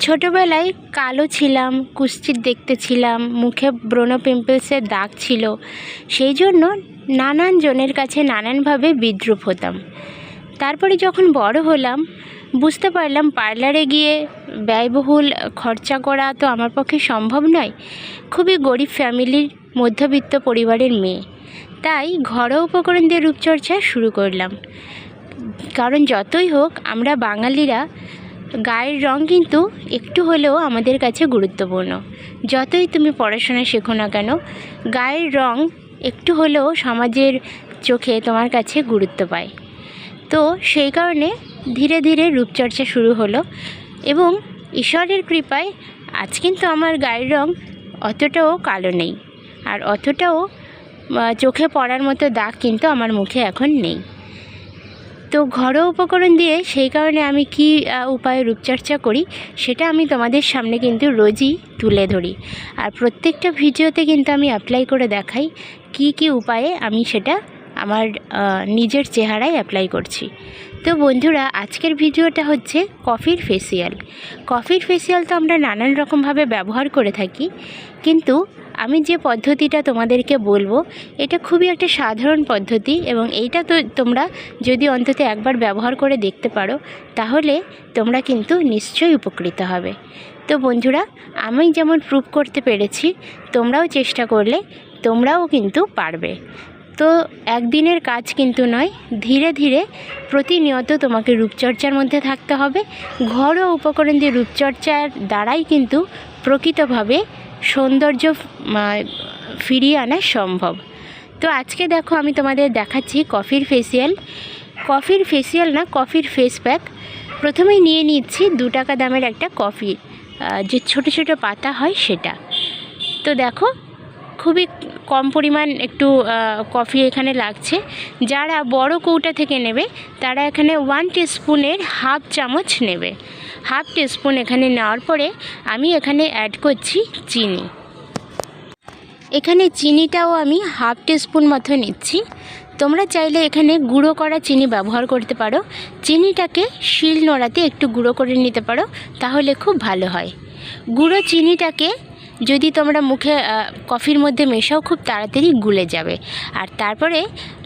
ছোটোবেলায় কালো ছিলাম কুৎসিত দেখতে ছিলাম, মুখে ব্রণ পিম্পলসের দাগ ছিল। সেই জন্য নানান জনের কাছে নানানভাবে বিদ্রূপ হতাম। তারপরে যখন বড় হলাম, বুঝতে পারলাম পার্লারে গিয়ে ব্যয়বহুল খরচা করা তো আমার পক্ষে সম্ভব নয়। খুবই গরিব ফ্যামিলির মধ্যবিত্ত পরিবারের মেয়ে। তাই ঘরোয়া উপকরণ দিয়ে রূপচর্চা শুরু করলাম। কারণ যতই হোক, আমরা বাঙালিরা গায়ের রং কিন্তু একটু হলেও আমাদের কাছে গুরুত্বপূর্ণ। যতই তুমি পড়াশোনা শেখো না কেন, গায়ের রং একটু হলেও সমাজের চোখে তোমার কাছে গুরুত্ব পায়। তো সেই কারণে ধীরে ধীরে রূপচর্চা শুরু হলো এবং ঈশ্বরের কৃপায় আজ কিন্তু আমার গায়ের রং অতটাও কালো নেই। আর অতটাও চোখে পড়ার মতো দাগ কিন্তু আমার মুখে এখন নেই। তো ঘরোয়া উপকরণ দিয়ে সেই কারণে আমি কি উপায়ে রূপচর্চা করি, সেটা আমি তোমাদের সামনে কিন্তু রোজই তুলে ধরি। আর প্রত্যেকটা ভিডিওতে কিন্তু আমি অ্যাপ্লাই করে দেখাই কি কি উপায়ে আমি সেটা আমার নিজের চেহারায় অ্যাপ্লাই করছি। তো বন্ধুরা, আজকের ভিডিওটা হচ্ছে কফির ফেসিয়াল কফির ফেসিয়াল তো আমরা নানান রকমভাবে ব্যবহার করে থাকি, কিন্তু আমি যে পদ্ধতিটা তোমাদেরকে বলব, এটা খুবই একটা সাধারণ পদ্ধতি এবং এইটা তো তোমরা যদি অন্তত একবার ব্যবহার করে দেখতে পারো, তাহলে তোমরা কিন্তু নিশ্চয়ই উপকৃত হবে। তো বন্ধুরা, আমি যেমন প্রুভ করতে পেরেছি, তোমরাও চেষ্টা করলে তোমরাও কিন্তু পারবে। তো একদিনের কাজ কিন্তু নয়, ধীরে ধীরে প্রতিনিয়ত তোমাকে রূপচর্চার মধ্যে থাকতে হবে। ঘরোয়া উপকরণ দিয়ে রূপচর্চার দ্বারাই কিন্তু প্রকৃতভাবে সৌন্দর্য ফিরিয়ে আনা সম্ভব। তো আজকে দেখো আমি তোমাদের দেখাচ্ছি কফির ফেসিয়াল। কফির ফেসিয়াল না, কফির ফেস প্যাক। প্রথমেই নিয়ে নিচ্ছি দু টাকা দামের একটা কফি যে ছোট ছোট পাতা হয় সেটা। তো দেখো খুবই কম পরিমাণ একটু কফি এখানে লাগছে। যারা বড় কৌটা থেকে নেবে, তারা এখানে ওয়ান টিস্পুনের হাফ চামচ নেবে। হাফ টিস্পুন এখানে নেওয়ার পরে আমি এখানে অ্যাড করছি চিনি। এখানে চিনিটাও আমি হাফ টিস্পুন মতো নিচ্ছি। তোমরা চাইলে এখানে গুঁড়ো করা চিনি ব্যবহার করতে পারো। চিনিটাকে শিল নোড়াতে একটু গুঁড়ো করে নিতে পারো, তাহলে খুব ভালো হয়। গুঁড়ো চিনিটাকে যদি তোমরা মুখে কফির মধ্যে মেশাও, খুব তাড়াতাড়ি গুলে যাবে। আর তারপরে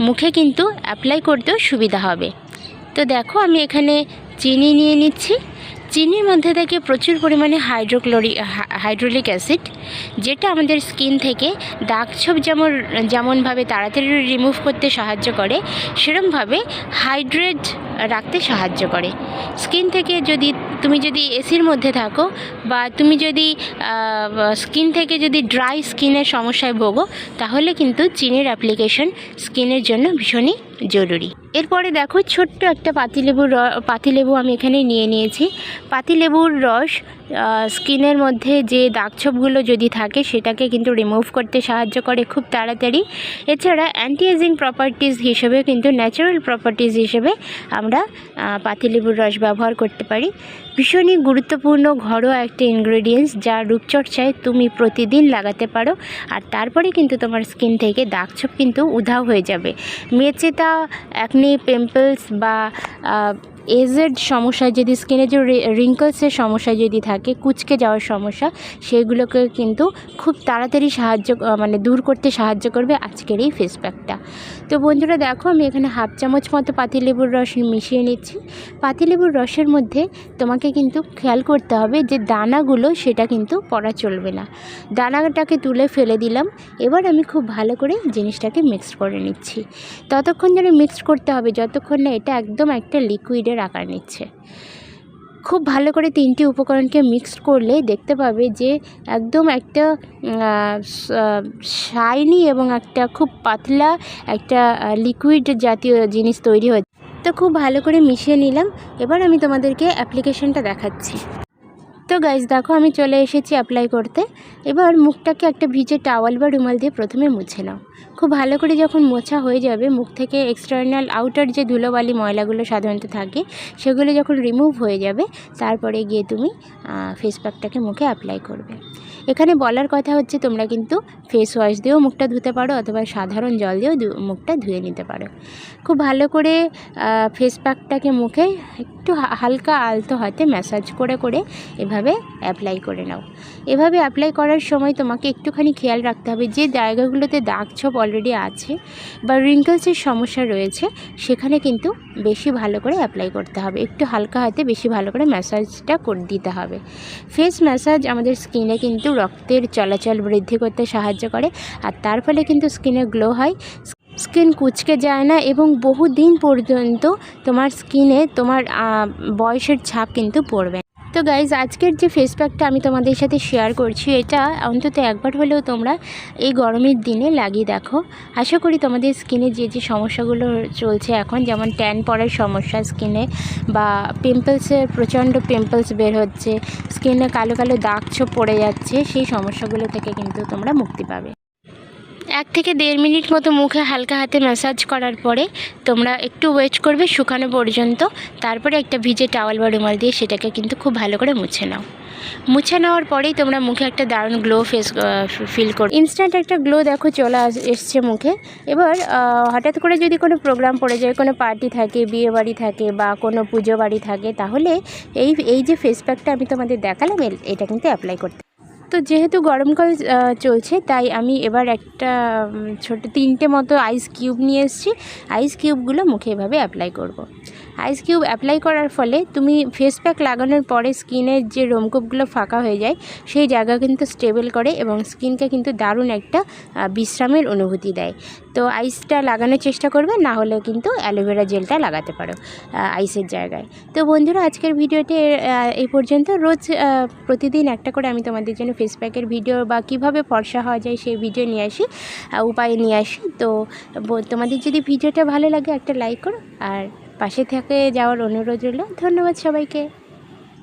মুখে কিন্তু অ্যাপ্লাই করতেও সুবিধা হবে। তো দেখো, আমি এখানে চিনি নিয়ে নিচ্ছি। চিনির মধ্যে থেকে প্রচুর পরিমাণে হাইড্রোক্লোরি হাইড্রোলিক অ্যাসিড যেটা আমাদের স্কিন থেকে দাগ ছোপ যেমন, যেমনভাবে তাড়াতাড়ি রিমুভ করতে সাহায্য করে, সেরমভাবে হাইড্রেট রাখতে সাহায্য করে। স্কিন থেকে যদি, তুমি যদি এসির মধ্যে থাকো বা তুমি যদি স্কিন থেকে যদি ড্রাই স্কিনের সমস্যায় ভোগো, তাহলে কিন্তু চিনির অ্যাপ্লিকেশন স্কিনের জন্য ভীষণই জরুরি। এরপরে দেখো ছোট্ট একটা পাতিলেবুর র, পাতিলেবু আমি এখানে নিয়ে নিয়েছি। পাতিলেবুর রস স্কিনের মধ্যে যে দাগছোপগুলো যদি থাকে, সেটাকে কিন্তু রিমুভ করতে সাহায্য করে খুব তাড়াতাড়ি। এছাড়া অ্যান্টি এজিং প্রপার্টিজ হিসেবে কিন্তু ন্যাচারাল প্রপার্টিজ হিসেবে আমরা পাতিলেবুর রস ব্যবহার করতে পারি। ভীষণই গুরুত্বপূর্ণ, ঘরোয়া একটা ইনগ্রেডিয়েন্টস যা রূপচর্চায় তুমি প্রতিদিন লাগাতে পারো। আর তারপরে কিন্তু তোমার স্কিন থেকে দাগ ছোপ কিন্তু উধাও হয়ে যাবে। মেচেতা অ্যাকনি পিম্পলস বা এজেড সমস্যা যদি স্কিনে যে রিঙ্কলসের সমস্যা যদি থাকে, কুচকে যাওয়ার সমস্যা, সেগুলোকে কিন্তু খুব তাড়াতাড়ি সাহায্য মানে দূর করতে সাহায্য করবে আজকের এই ফেস প্যাকটা তো বন্ধুরা দেখো, আমি এখানে হাফ চামচ মতো পাতিলেবুর রস মিশিয়ে নিচ্ছি। পাতিলেবুর রসের মধ্যে তোমাকে কিন্তু খেয়াল করতে হবে যে দানাগুলো সেটা কিন্তু পড়া চলবে না। দানাটাকে তুলে ফেলে দিলাম, এবার আমি খুব ভালো করে জিনিসটাকে মিক্স করে নিচ্ছি। ততক্ষণ যেন মিক্স করতে হবে, যতক্ষণ না এটা একদম একটা লিকুইডের আকার নিচ্ছে। খুব ভালো করে তিনটি উপকরণকে মিক্সড করলে দেখতে পাবে যে একদম একটা শাইনি এবং একটা খুব পাতলা একটা লিকুইড জাতীয় জিনিস তৈরি হচ্ছে। তো খুব ভালো করে মিশিয়ে নিলাম। এবার আমি তোমাদেরকে অ্যাপ্লিকেশনটা দেখাচ্ছি। তো গাইজ দেখো আমি চলে এসেছি অ্যাপ্লাই করতে। এবার মুখটাকে একটা ভিজে টাওয়াল বা রুমাল দিয়ে প্রথমে মুছে নাও। খুব ভালো করে যখন মোছা হয়ে যাবে, মুখ থেকে এক্সটার্নাল আউটার যে ধুলোবালি ময়লাগুলো সাধারণত থাকে, সেগুলো যখন রিমুভ হয়ে যাবে, তারপরে গিয়ে তুমি ফেস প্যাকটাকে মুখে অ্যাপ্লাই করবে। এখানে বলার কথা হচ্ছে তোমরা কিন্তু ফেস ওয়াশ দিয়েও মুখটা ধুতে পারো অথবা সাধারণ জল দিয়েও মুখটা ধুয়ে নিতে পারো। খুব ভালো করে ফেস প্যাকটাকে মুখে একটু হালকা আলতো হাতে ম্যাসাজ করে করে এভাবে অ্যাপ্লাই করে নাও। এভাবে অ্যাপ্লাই করার সময় তোমাকে একটুখানি খেয়াল রাখতে হবে যে জায়গাগুলোতে দাগ ছোপ অলরেডি আছে বা রিঙ্কেলসের সমস্যা রয়েছে, সেখানে কিন্তু বেশি ভালো করে অ্যাপ্লাই করতে হবে। একটু হালকা হাতে বেশি ভালো করে ম্যাসাজটা করে দিতে হবে। ফেস ম্যাসাজ আমাদের স্কিনে কিন্তু রক্তের চলাচল বৃদ্ধি করতে সাহায্য করে আর তার ফলে কিন্তু স্কিনে গ্লো হয় স্কিন কুচকে যায় না এবং বহু দিন পর্যন্ত তোমার স্কিনে তোমার বয়সের ছাপ কিন্তু পড়বে। তো গাইজ আজকের যে ফেস প্যাকটা আমি তোমাদের সাথে শেয়ার করছি, এটা অন্তত একবার হলেও তোমরা এই গরমের দিনে লাগিয়ে দেখো। আশা করি তোমাদের স্কিনে যে যে সমস্যাগুলো চলছে এখন, যেমন ট্যান পড়ার সমস্যা স্কিনে বা পিম্পলসের প্রচণ্ড পিম্পলস বের হচ্ছে স্কিনে কালো কালো দাগ ছোপ পড়ে যাচ্ছে, সেই সমস্যাগুলো থেকে কিন্তু তোমরা মুক্তি পাবে। এক থেকে দেড় মিনিট মতো মুখে হালকা হাতে ম্যাসাজ করার পরে তোমরা একটু ওয়েট করবে শুকানো পর্যন্ত। তারপরে একটা ভিজে টাওয়াল বা রুমাল দিয়ে সেটাকে কিন্তু খুব ভালো করে মুছে নাও। মুছে নেওয়ার পরেই তোমরা মুখে একটা দারুণ গ্লো ফেস ফিল করো ইনস্ট্যান্ট একটা গ্লো দেখো চলে এসছে মুখে। এবার হঠাৎ করে যদি কোনো প্রোগ্রাম পড়ে যায়, কোনো পার্টি থাকে, বিয়ে বাড়ি থাকে বা কোনো পুজো বাড়ি থাকে, তাহলে এই এই যে ফেস প্যাকটা আমি তোমাদের দেখালাম এটা কিন্তু অ্যাপ্লাই করতে তো যেহেতু গরমকাল চলছে, তাই আমি এবার একটা ছোট তিনটে মতো আইস কিউব নিয়ে এসেছি আইস কিউবগুলো মুখে এভাবে অ্যাপ্লাই করব। আইস কিউব অ্যাপ্লাই করার ফলে তুমি ফেস প্যাক লাগানোর পরে স্কিনের যে রোমকূপগুলো ফাঁকা হয়ে যায়, সেই জায়গা কিন্তু স্টেবল করে এবং স্কিনকে কিন্তু দারুণ একটা বিশ্রামের অনুভূতি দেয়। তো আইসটা লাগানোর চেষ্টা করবে, না হলে কিন্তু অ্যালোভেরা জেলটা লাগাতে পারো আইসের জায়গায়। তো বন্ধুরা, আজকের ভিডিওটি এই পর্যন্ত। রোজ প্রতিদিন একটা করে আমি তোমাদের জন্য ফেস প্যাকের ভিডিও বা কীভাবে ফর্সা হওয়া যায় সেই ভিডিও নিয়ে আসি উপায় নিয়ে আসি। তো তোমাদের যদি ভিডিওটা ভালো লাগে, একটা লাইক করো, আর পাশে থেকে যাওয়ার অনুরোধ রইল। ধন্যবাদ সবাইকে।